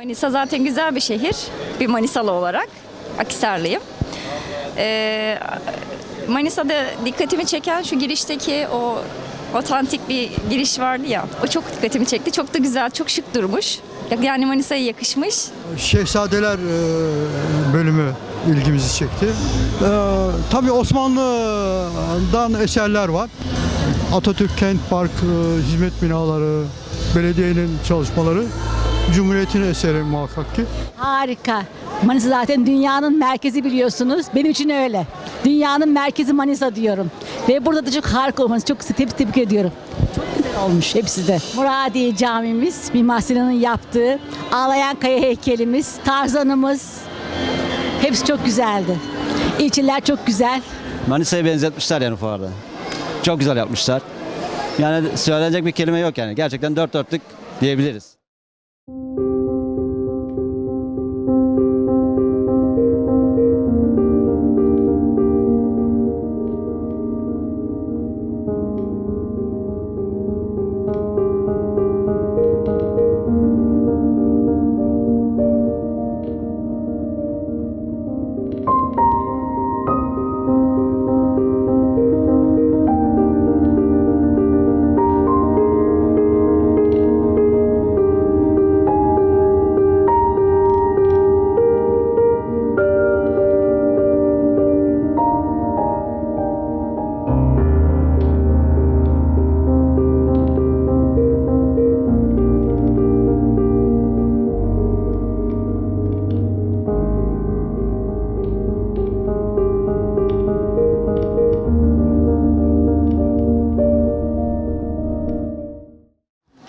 Manisa zaten güzel bir şehir. Bir Manisalı olarak. Akisarlıyım. Ee, Manisa'da dikkatimi çeken şu girişteki o otantik bir giriş vardı ya. O çok dikkatimi çekti. Çok da güzel, çok şık durmuş. Yani Manisa'ya yakışmış. Şehzadeler e, bölümü ilgimizi çekti. E, tabii Osmanlı'dan eserler var. Atatürk Kent Park, e, hizmet binaları, belediyenin çalışmaları. Cumhuriyet'in eseri muhakkak ki. Harika. Manisa zaten dünyanın merkezi biliyorsunuz. Benim için öyle. Dünyanın merkezi Manisa diyorum. Ve burada da çok harika olmanızı çok tebrik, tebrik ediyorum. Çok güzel olmuş hepsi de. Muradiye camimiz, Mimar Sinan'ın yaptığı, Ağlayan Kaya heykelimiz, Tarzanımız. Hepsi çok güzeldi. İlçeler çok güzel. Manisa'ya benzetmişler yani fuarda. Çok güzel yapmışlar. Yani söylenecek bir kelime yok yani. Gerçekten dört dörtlük diyebiliriz.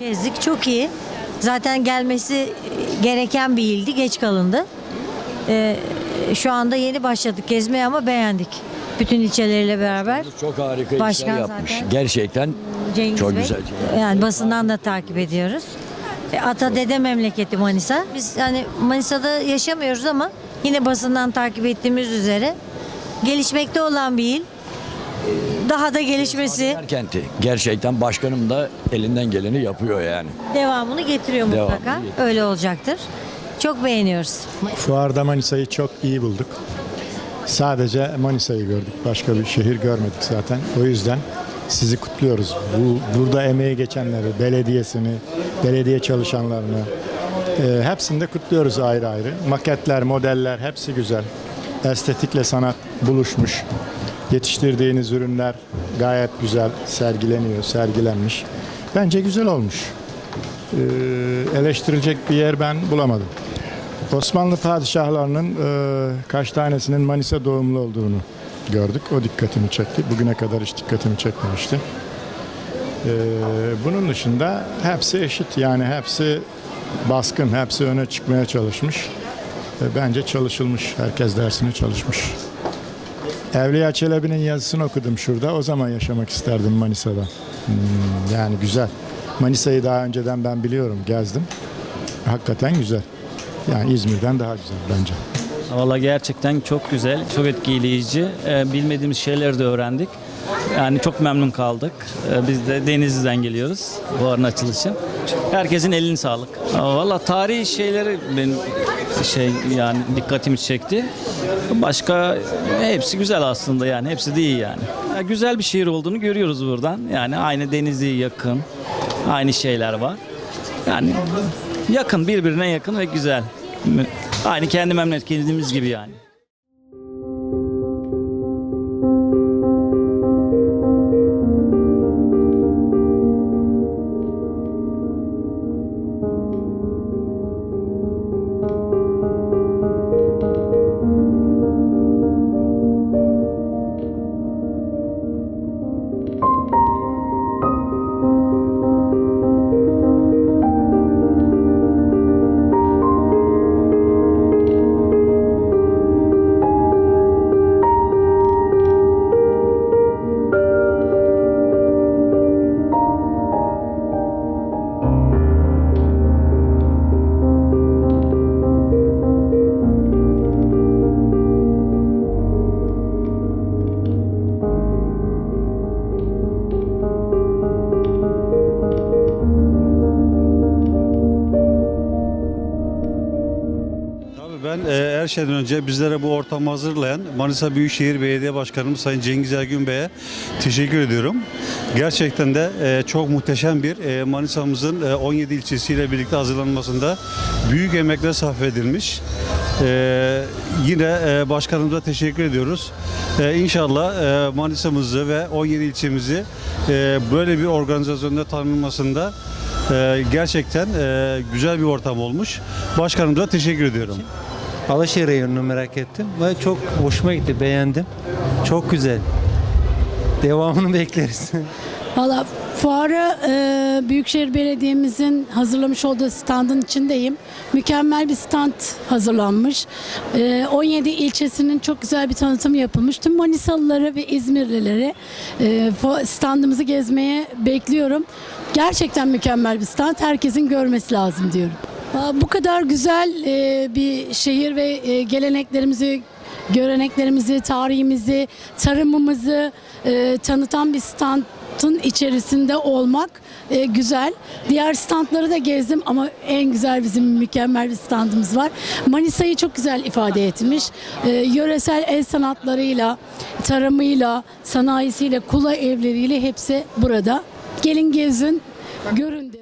Gezdik çok iyi. Zaten gelmesi gereken bir ildi. Geç kalındı. Ee, şu anda yeni başladık gezmeye ama beğendik. Bütün ilçeleriyle beraber. Çok harika Başkan işler yapmış. zaten- Gerçekten Cengiz Çok Bey. güzel. Yani basından da takip ediyoruz. E, Ata dede memleketi Manisa. Biz hani Manisa'da yaşamıyoruz ama yine basından takip ettiğimiz üzere gelişmekte olan bir il. Daha da gelişmesi, kenti. Gerçekten başkanım da elinden geleni yapıyor yani. devamını getiriyor Devamını mutlaka. getiriyor. Öyle olacaktır. Çok beğeniyoruz. Fuarda Manisa'yı çok iyi bulduk. Sadece Manisa'yı gördük. Başka bir şehir görmedik zaten. O yüzden sizi kutluyoruz. Bu burada emeği geçenleri, belediyesini, belediye çalışanlarını e, hepsini de kutluyoruz ayrı ayrı. Maketler, modeller hepsi güzel. Estetikle sanat buluşmuş. Yetiştirdiğiniz ürünler gayet güzel sergileniyor, sergilenmiş. Bence güzel olmuş. E, eleştirilecek bir yer ben bulamadım. Osmanlı padişahlarının e, kaç tanesinin Manisa doğumlu olduğunu gördük. O dikkatimi çekti. Bugüne kadar hiç dikkatimi çekmemişti. E, bunun dışında hepsi eşit. Yani hepsi baskın, hepsi öne çıkmaya çalışmış. E, bence çalışılmış. Herkes dersine çalışmış. Evliya Çelebi'nin yazısını okudum şurada. O zaman yaşamak isterdim Manisa'da. Hmm, yani güzel. Manisa'yı daha önceden ben biliyorum, gezdim. Hakikaten güzel. Yani İzmir'den daha güzel bence. Valla gerçekten çok güzel, çok etkileyici. Ee, bilmediğimiz şeyleri de öğrendik. Yani çok memnun kaldık. Ee, biz de Denizli'den geliyoruz bu arın açılışı. Herkesin elini sağlık. Valla tarihi şeyleri benim şey yani dikkatimi çekti. Başka hepsi güzel aslında yani hepsi de iyi yani. Ya, güzel bir şehir olduğunu görüyoruz buradan. Yani aynı Denizli'ye yakın. Aynı şeyler var. Yani yakın birbirine yakın ve güzel. Aynı kendi memleketimiz gibi yani. Her şeyden önce bizlere bu ortamı hazırlayan Manisa Büyükşehir Belediye Başkanımız Sayın Cengiz Ergün Bey'e teşekkür ediyorum. Gerçekten de e, çok muhteşem bir e, Manisa'mızın e, 17 ilçesiyle birlikte hazırlanmasında büyük emekler sarf edilmiş. E, yine e, başkanımıza teşekkür ediyoruz. E, inşallah e, Manisa'mızı ve 17 ilçemizi e, böyle bir organizasyonda tanınmasında e, gerçekten e, güzel bir ortam olmuş. Başkanımıza teşekkür ediyorum. Alaşehir reyonunu merak ettim ve çok hoşuma gitti, beğendim. Çok güzel. Devamını bekleriz. Valla fuara e, Büyükşehir Belediye'mizin hazırlamış olduğu standın içindeyim. Mükemmel bir stand hazırlanmış. E, 17 ilçesinin çok güzel bir tanıtımı yapılmış. Tüm Manisalıları ve İzmirlileri e, standımızı gezmeye bekliyorum. Gerçekten mükemmel bir stand. Herkesin görmesi lazım diyorum. Bu kadar güzel e, bir şehir ve e, geleneklerimizi göreneklerimizi, tarihimizi, tarımımızı e, tanıtan bir standın içerisinde olmak e, güzel. Diğer standları da gezdim ama en güzel bizim mükemmel bir standımız var. Manisa'yı çok güzel ifade etmiş. E, yöresel el sanatlarıyla, tarımıyla, sanayisiyle, kula evleriyle hepsi burada. Gelin gezin, görün derim.